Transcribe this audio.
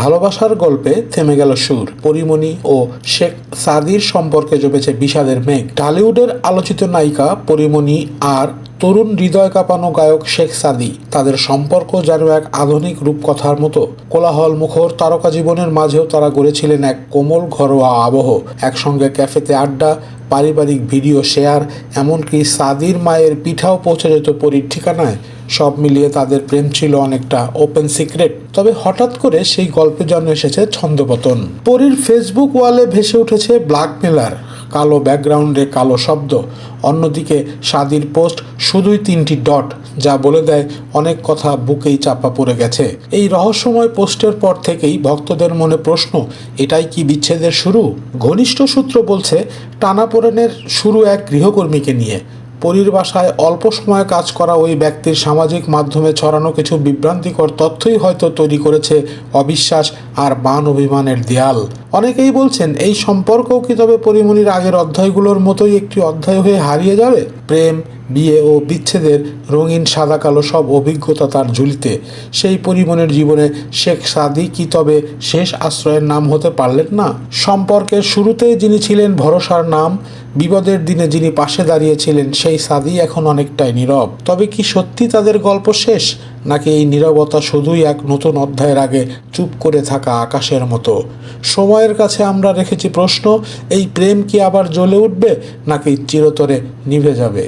ভালোবাসার গল্পে থেমে গেল সুর। পরিমণি ও শেখ সাদির সম্পর্কে জমেছে বিষাদের মেঘ। টলিউডের আলোচিত নায়িকা পরিমণি আর তরুণ হৃদয় কাঁপানো গায়ক শেখ সাদি তাদের সম্পর্ক যেন এক আধুনিক রূপকথার মতো। কোলাহল মুখর তারকা জীবনের মাঝেও তারা গড়েছিলেন এক কোমল ঘরোয়া আবহ। একসঙ্গে ক্যাফেতে আড্ডা, পারিবারিক ভিডিও শেয়ার, এমনকি সাদির মায়ের পিঠাও পৌঁছে যেত পরীর ঠিকানায়। সব মিলিয়ে তাদের প্রেম ছিল অনেকটা ওপেন সিক্রেট তবে হঠাৎ করে সেই গল্পে জন্ম এসেছে ছন্দপতন। পরীর ফেসবুক ওয়ালে ভেসে উঠেছে ব্ল্যাকমেলার কালো ব্যাকগ্রাউন্ডে কালো শব্দ। অন্যদিকে সাদির পোস্ট শুধুই তিনটি ডট যা বলে দেয় অনেক কথা বুকেই চাপা পড়ে গেছে। এই রহস্যময় পোস্টের পর থেকেই ভক্তদের মনে প্রশ্ন, এটাই কি বিচ্ছেদের শুরু? ঘনিষ্ঠ সূত্র বলছে, টানাপোড়েনের শুরু এক গৃহকর্মীকে নিয়ে। পরীর বাসায় অল্প সময়ে কাজ করা ওই ব্যক্তির সামাজিক মাধ্যমে ছড়ানো কিছু বিভ্রান্তিকর তথ্যই হয়তো তৈরি করেছে অবিশ্বাস আর বান অভিমানের দেয়াল। অনেকেই বলছেন, এই সম্পর্কও কি তবে পরিমণির আগের অধ্যায়গুলোর মতোই একটি অধ্যায় হয়ে হারিয়ে যাবে? প্রেম বিয়ে ও বিচ্ছেদের রঙিন সাদা কালো সব অভিজ্ঞতা তার ঝুলিতে। সেই পরিমণের জীবনে শেখ সাদি কি তবে শেষ আশ্রয়ের নাম হতে পারলেন না? সম্পর্কের শুরুতে যিনি ছিলেন ভরসার নাম, বিপদের দিনে যিনি পাশে দাঁড়িয়েছিলেন সেই সাদি এখন অনেকটাই নীরব। তবে কি সত্যি তাদের গল্প শেষ? নাকি এই নিরবতা শুধুই এক নতুন অধ্যায়ের আগে চুপ করে থাকা আকাশের মতো? সময়ের কাছে আমরা রেখেছি প্রশ্ন, এই প্রেম কি আবার জ্বলে উঠবে নাকি চিরতরে নিভে যাবে?